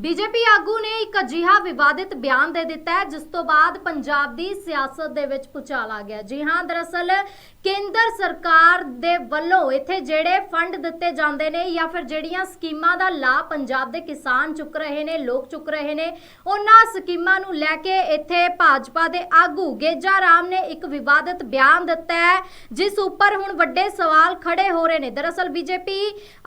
BJP ਆਗੂ ਨੇ ਇੱਕ ਅਜਿਹਾ ਵਿਵਾਦਿਤ ਬਿਆਨ ਦੇ ਦਿੱਤਾ ਹੈ, ਜਿਸ ਤੋਂ ਬਾਅਦ ਪੰਜਾਬ ਦੀ ਸਿਆਸਤ ਦੇ ਵਿੱਚ ਪੁਚਾਲ ਆ ਗਿਆ। ਜੀ ਹਾਂ, ਦਰਅਸਲ ਕੇਂਦਰ ਸਰਕਾਰ ਦੇ ਵੱਲੋਂ ਇੱਥੇ ਜਿਹੜੇ ਫੰਡ ਦਿੱਤੇ ਜਾਂਦੇ ਨੇ ਜਾਂ ਫਿਰ ਜਿਹੜੀਆਂ ਸਕੀਮਾਂ ਦਾ ਲਾਭ ਪੰਜਾਬ ਦੇ ਕਿਸਾਨ ਚੁੱਕ ਰਹੇ ਨੇ, ਲੋਕ ਚੁੱਕ ਰਹੇ ਨੇ, ਉਹਨਾਂ ਸਕੀਮਾਂ ਨੂੰ ਲੈ ਕੇ ਇੱਥੇ ਭਾਜਪਾ ਦੇ ਆਗੂ ਗੇਜਾ ਰਾਮ ਨੇ ਇੱਕ ਵਿਵਾਦਿਤ ਬਿਆਨ ਦਿੱਤਾ ਹੈ, ਜਿਸ ਉੱਪਰ ਹੁਣ ਵੱਡੇ ਸਵਾਲ ਖੜੇ ਹੋ ਰਹੇ ਨੇ। ਦਰਅਸਲ ਬੀਜੇਪੀ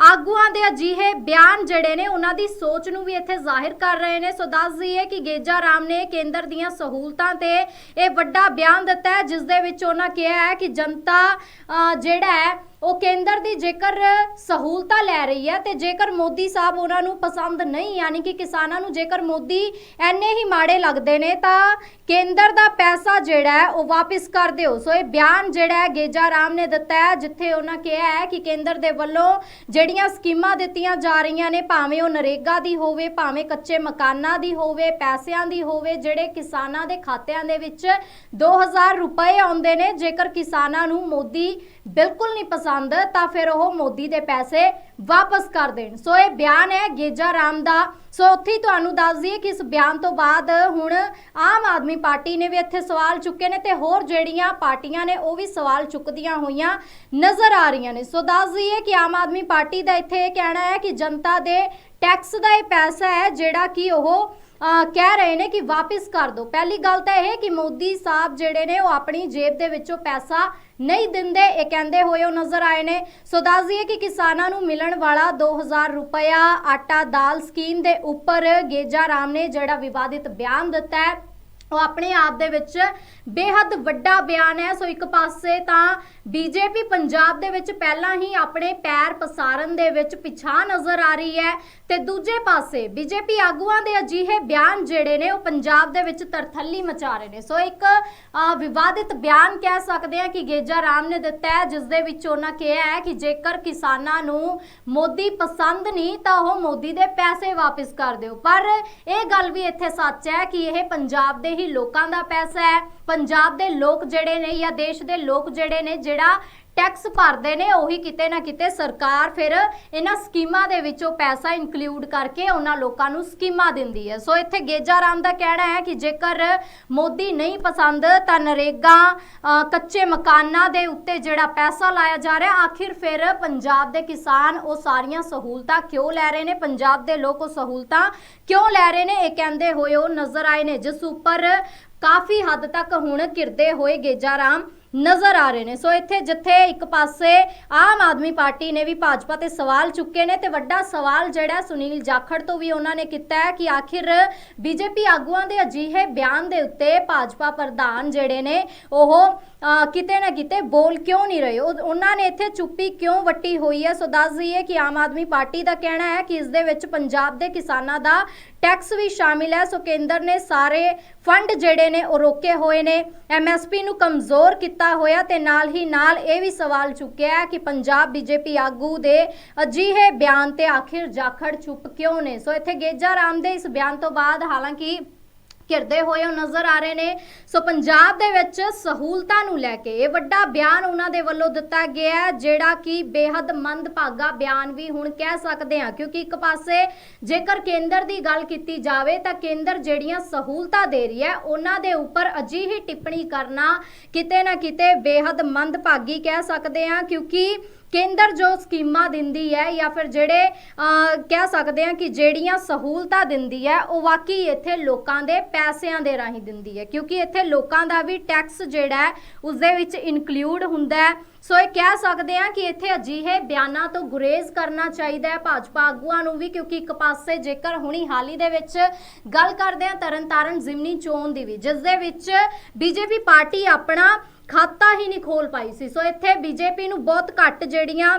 ਆਗੂਆਂ ਦੇ ਅਜਿਹੇ ਬਿਆਨ ਜਿਹੜੇ ਨੇ, ਉਹਨਾਂ ਦੀ ਸੋਚ ਨੂੰ ਵੀ ਇੱਥੇ ਜ਼ਾਹਿਰ ਕਰ ਰਹੇ ਨੇ। ਸੋ ਦੱਸ ਦਈਏ ਕਿ ਗੇਜਾ ਰਾਮ ਨੇ ਕੇਂਦਰ ਦੀਆਂ ਸਹੂਲਤਾਂ ਤੇ ਇਹ ਵੱਡਾ ਬਿਆਨ ਦਿੱਤਾ ਹੈ, ਜਿਸ ਦੇ ਵਿੱਚ ਉਹਨਾਂ ਕਿਹਾ ਹੈ ਕਿ ਜਨਤਾ ਅਹ, ਜਿਹੜਾ ਹੈ ਉਹ ਕੇਂਦਰ ਦੀ ਜੇਕਰ ਸਹੂਲਤਾਂ ਲੈ ਰਹੀ ਹੈ ਤੇ ਜੇਕਰ ਮੋਦੀ ਸਾਹਿਬ ਉਹਨਾਂ ਨੂੰ ਪਸੰਦ ਨਹੀਂ, ਯਾਨੀ ਕਿ ਕਿਸਾਨਾਂ ਨੂੰ ਜੇਕਰ ਮੋਦੀ ਐਨੇ ਹੀ ਮਾੜੇ ਲੱਗਦੇ ਨੇ, ਤਾਂ ਕੇਂਦਰ ਦਾ ਪੈਸਾ ਜਿਹੜਾ ਹੈ ਉਹ ਵਾਪਿਸ ਕਰ ਦਿਓ। ਸੋ ਇਹ ਬਿਆਨ ਜਿਹੜਾ ਹੈ ਗੇਜਾ ਰਾਮ ਨੇ ਦਿੱਤਾ ਹੈ, ਜਿੱਥੇ ਉਹਨਾਂ ਕਿਹਾ ਹੈ ਕਿ ਕੇਂਦਰ ਦੇ ਵੱਲੋਂ ਜਿਹੜੀਆਂ ਸਕੀਮਾਂ ਦਿੱਤੀਆਂ ਜਾ ਰਹੀਆਂ ਨੇ, ਭਾਵੇਂ ਉਹ ਨਰੇਗਾ ਦੀ ਹੋਵੇ, ਭਾਵੇਂ ਕੱਚੇ ਮਕਾਨਾਂ ਦੀ ਹੋਵੇ, ਪੈਸਿਆਂ ਦੀ ਹੋਵੇ, ਜਿਹੜੇ ਕਿਸਾਨਾਂ ਦੇ ਖਾਤਿਆਂ ਦੇ ਵਿੱਚ 2000 ਰੁਪਏ ਆਉਂਦੇ ਨੇ, ਜੇਕਰ ਕਿਸਾਨਾਂ ਨੂੰ ਮੋਦੀ ਬਿਲਕੁਲ ਨਹੀਂ ਪਸੰਦ ਤਾਂ ਫਿਰ ਉਹ ਮੋਦੀ ਦੇ ਪੈਸੇ ਵਾਪਸ ਕਰ ਦੇਣ। ਸੋ ਇਹ ਬਿਆਨ ਹੈ ਗੇਜਾ ਰਾਮ ਦਾ। ਸੋ ਉੱਥੇ ਤੁਹਾਨੂੰ ਦੱਸ ਦਈਏ ਕਿ ਇਸ ਬਿਆਨ ਤੋਂ ਬਾਅਦ ਹੁਣ ਆਮ ਆਦਮੀ ਪਾਰਟੀ ਨੇ ਵੀ ਇੱਥੇ ਸਵਾਲ ਚੁੱਕੇ ਨੇ ਤੇ ਹੋਰ ਜਿਹੜੀਆਂ ਪਾਰਟੀਆਂ ਨੇ ਉਹ ਵੀ ਸਵਾਲ ਚੁੱਕਦੀਆਂ ਹੋਈਆਂ ਨਜ਼ਰ ਆ ਰਹੀਆਂ ਨੇ। ਸੋ ਦੱਸ ਦਈਏ ਕਿ ਆਮ ਆਦਮੀ ਪਾਰਟੀ ਦਾ ਇੱਥੇ ਇਹ ਕਹਿਣਾ ਹੈ ਕਿ ਜਨਤਾ ਦੇ ਟੈਕਸ ਦਾ ਇਹ ਪੈਸਾ ਹੈ ਜਿਹੜਾ ਕਿ ਉਹ ਕਹਿ ਰਹੇ ਨੇ ਕਿ ਵਾਪਿਸ ਕਰ ਦਿਓ। ਪਹਿਲੀ ਗੱਲ ਤਾਂ ਇਹ ਕਿ ਮੋਦੀ ਸਾਹਿਬ ਜਿਹੜੇ ਨੇ ਉਹ ਆਪਣੀ ਜੇਬ ਦੇ ਵਿੱਚੋਂ ਪੈਸਾ ਨਹੀਂ ਦਿੰਦੇ, ਇਹ ਕਹਿੰਦੇ ਹੋਏ ਉਹ ਨਜ਼ਰ ਆਏ ਨੇ। ਸੋ ਦੱਸ ਦਈਏ ਕਿ ਕਿਸਾਨਾਂ ਨੂੰ ਮਿਲਣ ਵਾਲਾ 2000 ਰੁਪਇਆ ਆਟਾ ਦਾਲ ਸਕੀਮ ਦੇ ਉੱਪਰ ਗੇਜਾ ਰਾਮ ਨੇ ਜਿਹੜਾ ਵਿਵਾਦਿਤ ਬਿਆਨ ਦਿੱਤਾ ਹੈ ਉਹ ਆਪਣੇ ਆਪ ਦੇ ਵਿੱਚ ਬੇਹੱਦ ਵੱਡਾ ਬਿਆਨ ਹੈ। ਸੋ ਇੱਕ ਪਾਸੇ ਤਾਂ ਬੀਜੇਪੀ ਪੰਜਾਬ ਦੇ ਵਿੱਚ ਪਹਿਲਾਂ ਹੀ ਆਪਣੇ ਪੈਰ ਪਸਾਰਨ ਦੇ ਵਿੱਚ ਪਿਛਾ ਨਜ਼ਰ ਆ ਰਹੀ ਹੈ ਤੇ ਦੂਜੇ ਪਾਸੇ ਬੀਜੇਪੀ ਆਗੂਆਂ ਦੇ ਅਜਿਹੇ ਬਿਆਨ ਜਿਹੜੇ ਨੇ, ਉਹ ਪੰਜਾਬ ਦੇ ਵਿੱਚ ਤਰਥੱਲੀ ਮਚਾ ਰਹੇ ਨੇ। ਸੋ ਇੱਕ ਵਿਵਾਦਿਤ ਬਿਆਨ ਕਹਿ ਸਕਦੇ ਆ ਕਿ ਗੇਜਾ ਰਾਮ ਨੇ ਦਿੱਤਾ ਹੈ, ਜਿਸ ਦੇ ਵਿੱਚ ਉਹਨਾਂ ਕਿਹਾ ਹੈ ਕਿ ਜੇਕਰ ਕਿਸਾਨਾਂ ਨੂੰ ਮੋਦੀ ਪਸੰਦ ਨਹੀਂ, ਤਾਂ ਉਹ ਮੋਦੀ ਦੇ ਪੈਸੇ ਵਾਪਸ ਕਰ ਦਿਓ। ਪਰ ਇਹ ਗੱਲ ਵੀ ਇੱਥੇ ਸੱਚ ਹੈ ਕਿ ਇਹ ਪੰਜਾਬ ਦੇ ਹੀ ਲੋਕਾਂ ਦਾ ਪੈਸਾ ਹੈ। ਪੰਜਾਬ ਦੇ ਲੋਕ ਜਿਹੜੇ ਨੇ ਜਾਂ ਦੇਸ਼ ਦੇ ਲੋਕ ਜਿਹੜੇ ਨੇ, ਜਿਹੜਾ ਟੈਕਸ ਭਰਦੇ ਨੇ, ਉਹੀ ਕਿਤੇ ਨਾ ਕਿਤੇ ਸਰਕਾਰ ਫਿਰ ਇਹਨਾਂ ਸਕੀਮਾਂ ਦੇ ਵਿੱਚੋਂ ਪੈਸਾ ਇਨਕਲੂਡ ਕਰਕੇ ਉਹਨਾਂ ਲੋਕਾਂ ਨੂੰ ਸਕੀਮਾਂ ਦਿੰਦੀ ਹੈ। ਸੋ ਇੱਥੇ ਗੇਜਾ ਰਾਮ ਦਾ ਕਹਿਣਾ ਹੈ ਕਿ ਜੇਕਰ ਮੋਦੀ ਨਹੀਂ ਪਸੰਦ, ਤਾਂ ਨਰੇਗਾ ਕੱਚੇ ਮਕਾਨਾਂ ਦੇ ਉੱਤੇ ਜਿਹੜਾ ਪੈਸਾ ਲਾਇਆ ਜਾ ਰਿਹਾ, ਆਖਿਰ ਫਿਰ ਪੰਜਾਬ ਦੇ ਕਿਸਾਨ ਉਹ ਸਾਰੀਆਂ ਸਹੂਲਤਾਂ ਕਿਉਂ ਲੈ ਰਹੇ ਨੇ? ਪੰਜਾਬ ਦੇ ਲੋਕ ਉਹ ਸਹੂਲਤਾਂ ਕਿਉਂ ਲੈ ਰਹੇ ਨੇ? ਇਹ ਕਹਿੰਦੇ ਹੋਏ ਉਹ ਨਜ਼ਰ ਆਏ ਨੇ, ਜਿਸ ਉੱਪਰ ਕਾਫੀ ਹੱਦ ਤੱਕ ਹੁਣ ਕਿਰਦੇ ਹੋਏ ਗੇਜਾ ਰਾਮ ਨਜ਼ਰ ਆ ਰਹੇ ਨੇ। ਸੋ ਇੱਥੇ ਜਿੱਥੇ ਇੱਕ ਪਾਸੇ ਆਮ ਆਦਮੀ ਪਾਰਟੀ ਨੇ ਵੀ ਭਾਜਪਾ ਤੇ ਸਵਾਲ ਚੁੱਕੇ ਨੇ ਤੇ ਵੱਡਾ ਸਵਾਲ ਜਿਹੜਾ ਸੁਨੀਲ ਜਾਖੜ ਤੋਂ ਵੀ ਉਹਨਾਂ ਨੇ ਕੀਤਾ ਹੈ ਕਿ ਆਖਿਰ ਬੀਜੇਪੀ ਆਗੂਆਂ ਦੇ ਅਜਿਹੇ ਬਿਆਨ ਦੇ ਉੱਤੇ ਭਾਜਪਾ ਪ੍ਰਧਾਨ ਜਿਹੜੇ ਨੇ ਉਹ ਕਿਤੇ ਨਾ ਕਿਤੇ ਬੋਲ ਕਿਉਂ ਨਹੀਂ ਰਹੇ? ਉਹ- ਉਹਨਾਂ ਨੇ ਇੱਥੇ ਚੁੱਪੀ ਕਿਉਂ ਵੱਟੀ ਹੋਈ ਹੈ? ਸੋ ਦੱਸ ਦਈਏ ਕਿ ਆਮ ਆਦਮੀ ਪਾਰਟੀ ਦਾ ਕਹਿਣਾ ਹੈ ਕਿ ਇਸ ਦੇ ਵਿੱਚ ਪੰਜਾਬ ਦੇ ਕਿਸਾਨਾਂ ਦਾ ਟੈਕਸ ਵੀ ਸ਼ਾਮਿਲ ਹੈ। ਸੋ ਕੇਂਦਰ ਨੇ ਸਾਰੇ ਫੰਡ ਜਿਹੜੇ ਨੇ ਉਹ ਰੋਕੇ ਹੋਏ ਨੇ। ਐਮਐਸਪੀ ਨੂੰ ਕਮਜ਼ੋਰ ਕੀਤਾ ਹੋਇਆ ਤੇ ਨਾਲ ਹੀ ਨਾਲ ਇਹ ਵੀ ਸਵਾਲ ਚੁੱਕਿਆ ਹੈ ਕਿ ਪੰਜਾਬ ਬੀਜੇਪੀ ਆਗੂ ਦੇ ਅਜਿਹੇ ਬਿਆਨ ਤੇ ਆਖਿਰ ਜਾਖੜ ਚੁੱਪ ਕਿਉਂ ਨੇ? ਸੋ ਇੱਥੇ ਗੇਜਾ ਰਾਮ ਦੇ ਇਸ ਬਿਆਨ ਤੋਂ ਬਾਅਦ ਹਾਲਾਂਕਿ ਘਿਰਦੇ ਹੋਏ ਉਹ ਨਜ਼ਰ ਆ ਰਹੇ ਨੇ। ਸੋ ਪੰਜਾਬ ਦੇ ਵਿੱਚ ਸਹੂਲਤਾਂ ਨੂੰ ਲੈ ਕੇ ਇਹ ਵੱਡਾ ਬਿਆਨ ਉਹਨਾਂ ਦੇ ਵੱਲੋਂ ਦਿੱਤਾ ਗਿਆ ਜਿਹੜਾ ਕਿ ਬੇਹੱਦ ਮੰਦਭਾਗਾ ਬਿਆਨ ਵੀ ਹੁਣ ਕਹਿ ਸਕਦੇ ਹਾਂ, ਕਿਉਂਕਿ ਇੱਕ ਪਾਸੇ ਜੇਕਰ ਕੇਂਦਰ ਦੀ ਗੱਲ ਕੀਤੀ ਜਾਵੇ ਤਾਂ ਕੇਂਦਰ ਜਿਹੜੀਆਂ ਸਹੂਲਤਾਂ ਦੇ ਰਹੀ ਹੈ, ਉਹਨਾਂ ਦੇ ਉੱਪਰ ਅਜਿਹੀ ਟਿੱਪਣੀ ਕਰਨਾ ਕਿਤੇ ਨਾ ਕਿਤੇ ਬੇਹੱਦ ਮੰਦਭਾਗੀ ਕਹਿ ਸਕਦੇ ਹਾਂ, ਕਿਉਂਕਿ ਕੇਂਦਰ ਜੋ ਸਕੀਮਾਂ ਦਿੰਦੀ ਹੈ ਜਾਂ ਫਿਰ ਜਿਹੜੇ ਕਹਿ ਸਕਦੇ ਹਾਂ ਕਿ ਜਿਹੜੀਆਂ ਸਹੂਲਤਾਂ ਦਿੰਦੀ ਹੈ, ਉਹ ਵਾਕਈ ਇੱਥੇ ਲੋਕਾਂ ਦੇ ਪੈਸਿਆਂ ਦੇ ਰਾਹੀਂ ਦਿੰਦੀ ਹੈ। ਕਿਉਂਕਿ ਇੱਥੇ ਲੋਕਾਂ ਦਾ ਵੀ ਟੈਕਸ ਜਿਹੜਾ ਹੈ ਉਸ ਦੇ ਵਿੱਚ ਇਨਕਲੂਡ ਹੁੰਦਾ ਹੈ। ਸੋ ਇਹ ਕਹਿ ਸਕਦੇ ਹਾਂ ਕਿ ਇੱਥੇ ਅਜਿਹੇ ਬਿਆਨਾਂ ਤੋਂ ਗੁਰੇਜ਼ ਕਰਨਾ ਚਾਹੀਦਾ ਹੈ ਭਾਜਪਾ ਆਗੂਆਂ ਨੂੰ ਵੀ, ਕਿਉਂਕਿ ਇੱਕ ਪਾਸੇ ਜੇਕਰ ਹੁਣੀ ਹਾਲੀ ਦੇ ਵਿੱਚ ਗੱਲ ਕਰਦੇ ਹਾਂ ਤਰਨਤਾਰਨ ਜ਼ਿਮਨੀ ਚੋਣ ਦੀ ਵੀ, ਜਿਸ ਦੇ ਵਿੱਚ ਬੀਜੇਪੀ ਪਾਰਟੀ ਆਪਣਾ ਖਾਤਾ ਹੀ ਨਹੀਂ ਖੋਲ ਪਾਈ ਸੀ। ਸੋ ਇੱਥੇ ਬੀਜੇਪੀ ਨੂੰ ਬਹੁਤ ਘੱਟ ਜਿਹੜੀਆਂ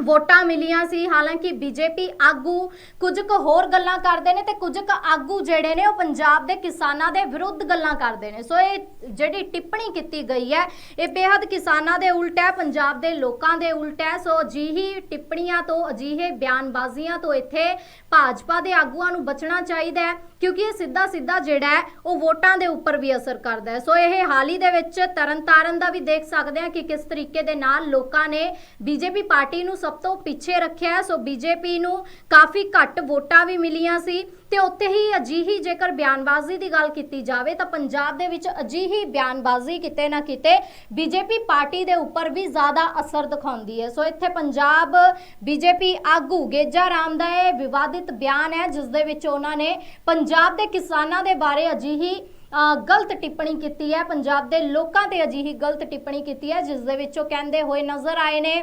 ਵੋਟਾਂ ਮਿਲੀਆਂ ਸੀ। ਹਾਲਾਂਕਿ ਬੀਜੇਪੀ ਆਗੂ ਕੁਝ ਕੁ ਹੋਰ ਗੱਲਾਂ ਕਰਦੇ ਨੇ ਤੇ ਕੁਝ ਕੁ ਆਗੂ ਜਿਹੜੇ ਨੇ ਉਹ ਪੰਜਾਬ ਦੇ ਕਿਸਾਨਾਂ ਦੇ ਵਿਰੁੱਧ ਗੱਲਾਂ ਕਰਦੇ ਨੇ। ਸੋ ਇਹ ਜਿਹੜੀ ਟਿੱਪਣੀ ਕੀਤੀ ਗਈ ਹੈ, ਇਹ ਬੇहद ਕਿਸਾਨਾਂ ਦੇ ਉਲਟ ਹੈ, ਪੰਜਾਬ ਦੇ ਲੋਕਾਂ ਦੇ ਉਲਟ ਹੈ। ਸੋ ਅਜਿਹੀ ਟਿੱਪਣੀਆਂ ਤੋਂ, ਅਜਿਹੇ ਬਿਆਨਬਾਜ਼ੀਆਂ ਤੋਂ ਇੱਥੇ ਭਾਜਪਾ ਦੇ ਆਗੂਆਂ ਨੂੰ ਬਚਣਾ ਚਾਹੀਦਾ ਹੈ, ਕਿਉਂਕਿ ਇਹ ਸਿੱਧਾ ਸਿੱਧਾ ਜਿਹੜਾ ਹੈ, ਉਹ ਵੋਟਾਂ ਦੇ ਉੱਪਰ ਵੀ ਅਸਰ ਕਰਦਾ ਹੈ। ਸੋ ਇਹ ਹਾਲ ਹੀ ਦੇ ਵਿੱਚ ਤਰਨਤਾਰਨ ਦਾ ਵੀ ਦੇਖ ਸਕਦੇ ਹਾਂ ਕਿ ਕਿਸ ਤਰੀਕੇ ਦੇ ਨਾਲ ਲੋਕਾਂ ਨੇ ਬੀਜੇਪੀ ਪਾਰਟੀ ਨੂੰ ਸਭ ਤੋਂ ਪਿੱਛੇ ਰੱਖਿਆ ਹੈ। ਸੋ ਬੀਜੇਪੀ ਨੂੰ ਕਾਫੀ ਘੱਟ ਵੋਟਾਂ ਵੀ ਮਿਲੀਆਂ ਸੀ ਤੇ ਉੱਥੇ ਹੀ ਅਜਿਹੀ ਜੇਕਰ ਬਿਆਨਬਾਜ਼ੀ ਦੀ ਗੱਲ ਕੀਤੀ ਜਾਵੇ ਤਾਂ ਪੰਜਾਬ ਦੇ ਵਿੱਚ ਅਜਿਹੀ ਬਿਆਨਬਾਜ਼ੀ ਕਿਤੇ ਨਾ ਕਿਤੇ ਬੀਜੇਪੀ ਪਾਰਟੀ ਦੇ ਉੱਪਰ ਵੀ ਜ਼ਿਆਦਾ ਅਸਰ ਦਿਖਾਉਂਦੀ ਹੈ। ਸੋ ਇੱਥੇ ਪੰਜਾਬ ਬੀਜੇਪੀ ਆਗੂ ਗੇਜਾ ਰਾਮ ਦਾ ਇਹ ਵਿਵਾਦਿਤ ਬਿਆਨ ਹੈ ਜਿਸ ਦੇ ਵਿੱਚ ਉਹਨਾਂ ਨੇ ਪੰਜਾਬ ਦੇ ਕਿਸਾਨਾਂ ਦੇ ਬਾਰੇ ਅਜਿਹੀ ਅ, ਗਲਤ ਟਿੱਪਣੀ ਕੀਤੀ ਹੈ। ਪੰਜਾਬ ਦੇ ਲੋਕਾਂ ਤੇ ਅਜਿਹੀ ਗਲਤ ਟਿੱਪਣੀ ਕੀਤੀ ਹੈ ਜਿਸ ਦੇ ਵਿੱਚ ਉਹ ਕਹਿੰਦੇ ਹੋਏ ਨਜ਼ਰ ਆਏ ਨੇ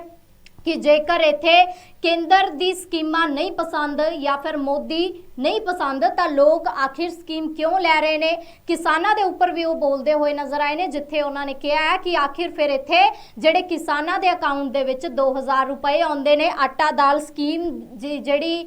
ਕਿ ਜੇਕਰ ਇੱਥੇ ਕੇਂਦਰ ਦੀ ਸਕੀਮਾਂ ਨਹੀਂ ਪਸੰਦ ਜਾਂ ਫਿਰ ਮੋਦੀ ਨਹੀਂ ਪਸੰਦ, ਤਾਂ ਲੋਕ ਆਖਿਰ ਸਕੀਮ ਕਿਉਂ ਲੈ ਰਹੇ ਨੇ? ਕਿਸਾਨਾਂ ਦੇ ਉੱਪਰ ਵੀ ਉਹ ਬੋਲਦੇ ਹੋਏ ਨਜ਼ਰ ਆਏ ਨੇ, ਜਿੱਥੇ ਉਹਨਾਂ ਨੇ ਕਿਹਾ ਹੈ ਕਿ ਆਖਿਰ ਫਿਰ ਇੱਥੇ ਜਿਹੜੇ ਕਿਸਾਨਾਂ ਦੇ ਅਕਾਊਂਟ ਦੇ ਵਿੱਚ 2000 ਰੁਪਏ ਆਉਂਦੇ ਨੇ, ਆਟਾ ਦਾਲ ਸਕੀਮ ਜੀ- ਜਿਹੜੀ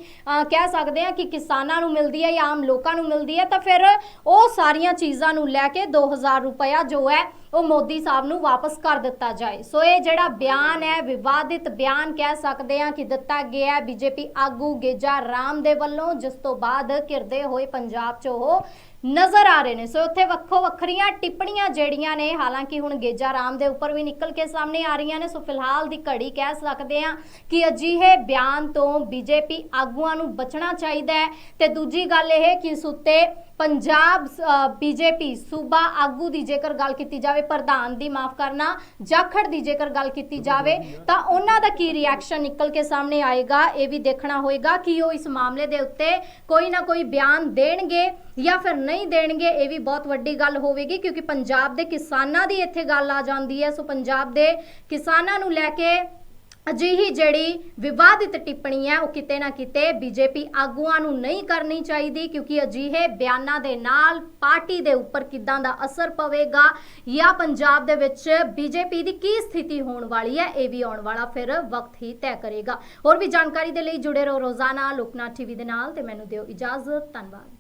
ਕਹਿ ਸਕਦੇ ਆ ਕਿ ਕਿਸਾਨਾਂ ਨੂੰ ਮਿਲਦੀ ਹੈ ਜਾਂ ਆਮ ਲੋਕਾਂ ਨੂੰ ਮਿਲਦੀ ਹੈ, ਤਾਂ ਫਿਰ ਉਹ ਸਾਰੀਆਂ ਚੀਜ਼ਾਂ ਨੂੰ ਲੈ ਕੇ 2000 ਰੁਪਇਆ ਜੋ ਹੈ, ਉਹ ਮੋਦੀ ਸਾਹਿਬ ਨੂੰ ਵਾਪਸ ਕਰ ਦਿੱਤਾ ਜਾਏ। ਸੋ ਇਹ ਜਿਹੜਾ ਬਿਆਨ ਹੈ, ਵਿਵਾਦਿਤ ਬਿਆਨ ਕਹਿ ਸਕਦੇ ਆ ਕਿ ਦਿੱਤਾ ਗਿਆ ਹੈ, ਬੀਜੇਪੀ ਆਗੂ ਗੇਜਾ ਰਾਮ ਦੇ ਵੱਲੋਂ, ਜਿਸ ਤੋਂ ਬਾਅਦ ਘਿਰਦੇ ਹੋਏ ਪੰਜਾਬ 'ਚ ਉਹ ਨਜ਼ਰ ਆ ਰਹੇ ਨੇ। ਸੋ ਉੱਥੇ ਵੱਖੋ ਵੱਖਰੀਆਂ ਟਿੱਪਣੀਆਂ ਜਿਹੜੀਆਂ ਨੇ, ਹਾਲਾਂਕਿ ਹੁਣ ਗੇਜਾ ਰਾਮ ਦੇ ਉੱਪਰ ਵੀ ਨਿਕਲ ਕੇ ਸਾਹਮਣੇ ਆ ਰਹੀਆਂ ਨੇ। ਸੋ ਫਿਲਹਾਲ ਦੀ ਘੜੀ ਕਹਿ ਸਕਦੇ ਆ ਕਿ ਅਜਿਹੇ ਬਿਆਨ ਤੋਂ ਬੀਜੇਪੀ ਆਗੂਆਂ ਨੂੰ ਬਚਣਾ ਚਾਹੀਦਾ ਹੈ। ਤੇ ਦੂਜੀ ਗੱਲ ਇਹ ਕਿ ਇਸ ਉੱਤੇ ਪੰਜਾਬ ਬੀਜੇਪੀ ਸੂਬਾ ਆਗੂ ਦੀ ਜੇਕਰ ਗੱਲ ਕੀਤੀ ਜਾਵੇ, ਪ੍ਰਧਾਨ ਦੀ ਮਾਫ ਕਰਨਾ, ਜਾਖੜ ਦੀ ਜੇਕਰ ਗੱਲ ਕੀਤੀ ਜਾਵੇ, ਤਾਂ ਉਹਨਾਂ ਦਾ ਕੀ ਰਿਐਕਸ਼ਨ ਨਿਕਲ ਕੇ ਸਾਹਮਣੇ ਆਏਗਾ, ਇਹ ਵੀ ਦੇਖਣਾ ਹੋਏਗਾ ਕਿ ਉਹ ਇਸ ਮਾਮਲੇ ਦੇ ਉੱਤੇ ਕੋਈ ਨਾ ਕੋਈ ਬਿਆਨ ਦੇਣਗੇ ਜਾਂ ਫਿਰ ਨਹੀਂ ਦੇਣਗੇ, ਇਹ ਵੀ ਬਹੁਤ ਵੱਡੀ ਗੱਲ ਹੋਵੇਗੀ ਕਿਉਂਕਿ ਪੰਜਾਬ ਦੇ ਕਿਸਾਨਾਂ ਦੀ ਇੱਥੇ ਗੱਲ ਆ ਜਾਂਦੀ ਹੈ। ਸੋ ਪੰਜਾਬ ਦੇ ਕਿਸਾਨਾਂ ਨੂੰ ਲੈ ਕੇ ਅਜਿਹੀ ਜਿਹੜੀ ਵਿਵਾਦਿਤ ਟਿੱਪਣੀ ਹੈ, ਉਹ ਕਿਤੇ ਨਾ ਕਿਤੇ ਬੀਜੇਪੀ ਆਗੂਆਂ ਨੂੰ ਨਹੀਂ ਕਰਨੀ ਚਾਹੀਦੀ, ਕਿਉਂਕਿ ਅਜਿਹੇ ਬਿਆਨਾਂ ਦੇ ਨਾਲ ਪਾਰਟੀ ਦੇ ਉੱਪਰ ਕਿਦਾਂ ਦਾ ਅਸਰ ਪਵੇਗਾ ਜਾਂ ਪੰਜਾਬ ਦੇ ਵਿੱਚ ਬੀਜੇਪੀ ਦੀ ਕੀ ਸਥਿਤੀ ਹੋਣ ਵਾਲੀ ਹੈ, ਇਹ ਵੀ ਆਉਣ ਵਾਲਾ ਫਿਰ ਵਕਤ ਹੀ ਤੈਅ ਕਰੇਗਾ। ਹੋਰ ਵੀ ਜਾਣਕਾਰੀ ਦੇ ਲਈ ਜੁੜੇ ਰਹੋ ਰੋਜ਼ਾਨਾ ਲੋਕਨਾਥ ਟੀਵੀ ਦੇ ਨਾਲ, ਤੇ ਮੈਨੂੰ ਦਿਓ ਇਜਾਜ਼ਤ, ਧੰਨਵਾਦ।